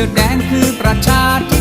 สื้อแดงคือประชาธิ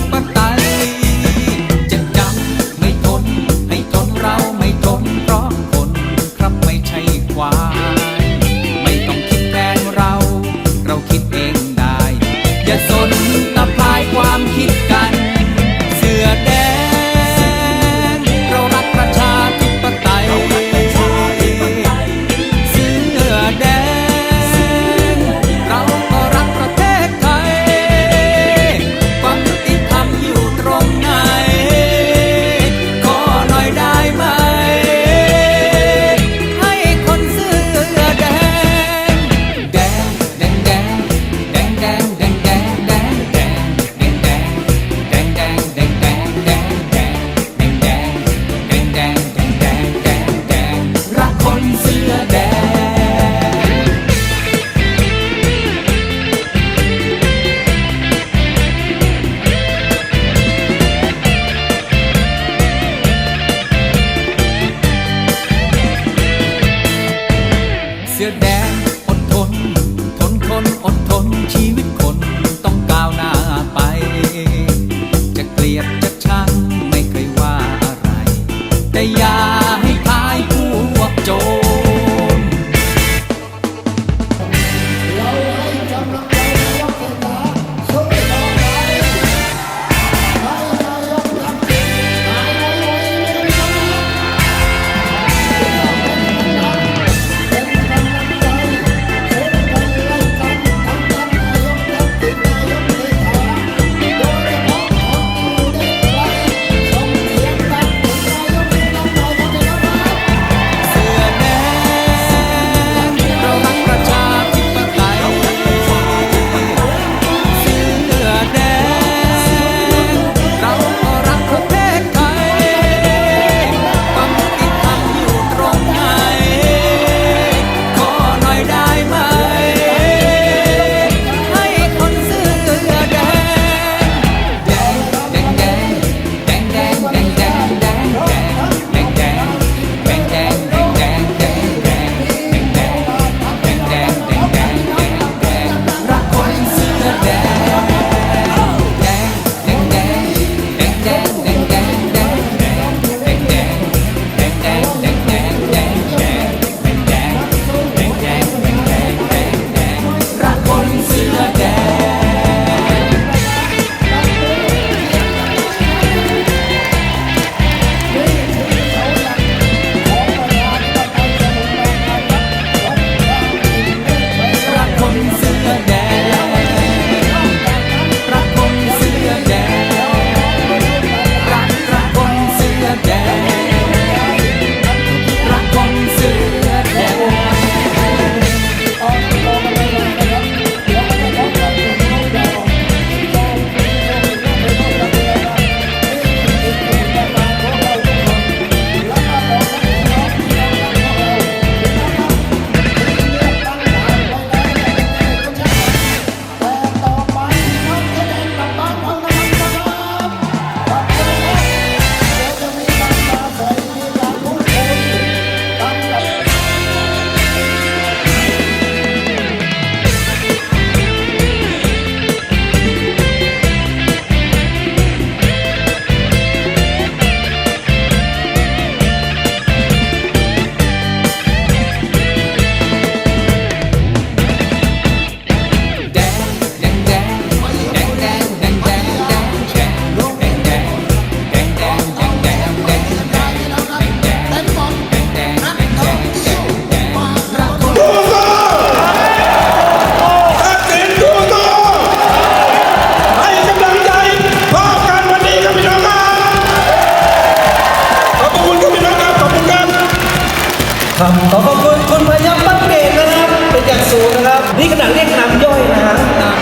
นี่ขนาดเรียกนามย่อยนะฮะ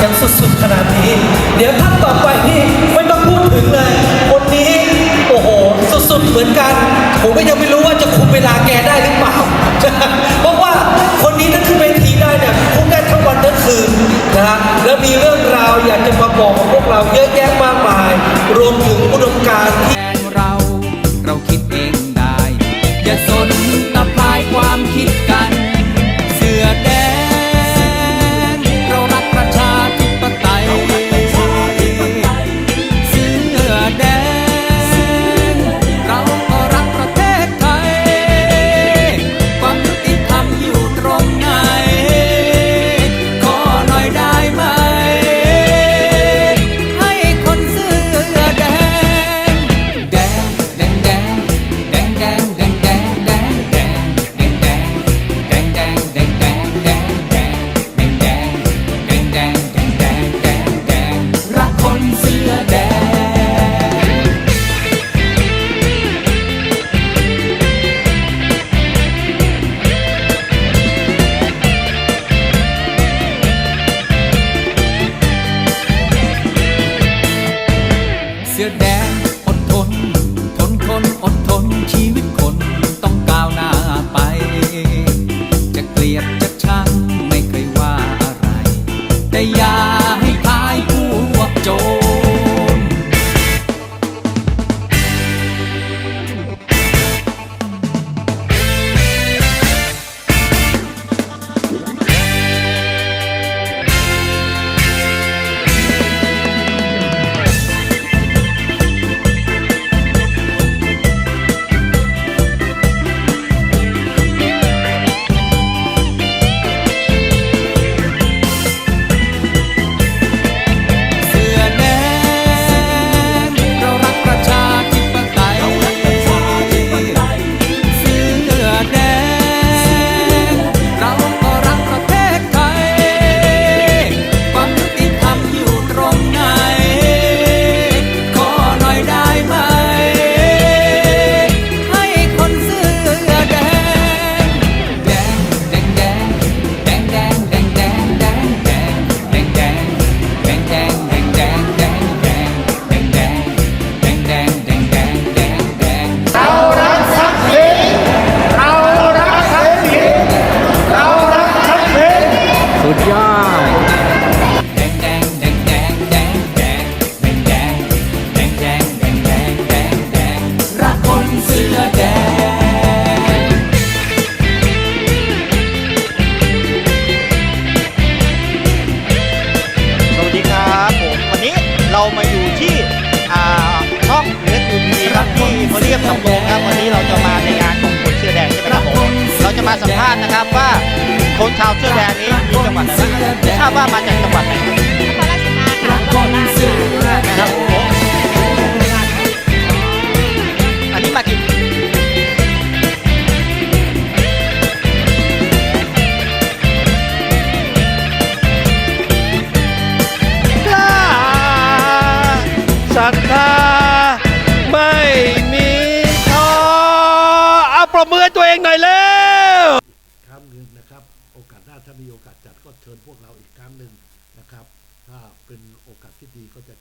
ยังสุดๆขนาดนี้ เดี๋ยวท่านต่อไปนี่ไม่ต้องพูดถึงเลยคนนี้โอ้โหสุดๆเหมือนกัน ผมก็ยังไม่รู้ว่าจะคุมเวลาแกได้หรือเปล่าเพราะว่าคนนี้ถ้าขึ้นเวทีได้เนี่ยคุมได้ทั้งวันทั้งคืนนะฮะแล้วมีเรื่องราวอยากจะมาบอกกับพวกเราเยอะแยะมากมาย รวมถึงอุดมการณ์ที่ เราจะมาสัมภาษณ์นะครับว่าคนชาวเสื้อแดงนี้มีจังหวัดอะไรบ้างไม่ทราบว่ามาจากจังหวัดไหนนครราชสีมาค่ะโคราชค่ะนะครับ ถ้ามีโอกาสจัดก็เชิญพวกเราอีกครั้งหนึ่งนะครับ ถ้าเป็นโอกาสที่ดีก็จะ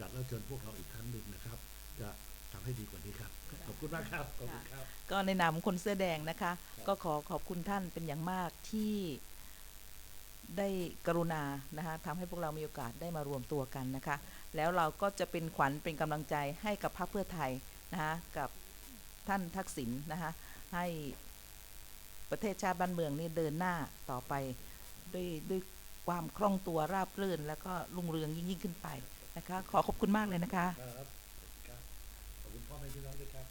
จัดแล้วเชิญพวกเราอีกครั้งหนึ่งนะครับ จะทำให้ดีกว่านี้ครับ ขอบคุณมากครับขอบคุณครับ ก็ในนามของคนเสื้อแดงนะคะ ก็ขอขอบคุณท่านเป็นอย่างมากที่ได้กรุณานะคะทำให้พวกเรามีโอกาสได้มารวมตัวกันนะคะ แล้วเราก็จะเป็นขวัญเป็นกำลังใจให้กับพรรคเพื่อไทยนะคะกับท่านทักษิณนะคะให้ ประเทศชาติบ้านเมืองนี่เดินหน้าต่อไปด้วยด้วยความคล่องตัวราบรื่น แล้วก็รุ่งเรืองยิ่งยิ่งขึ้นไปนะคะ ขอขอบคุณมากเลยนะคะ ครับ ขอบคุณพ่อแม่พี่น้องด้วยครับ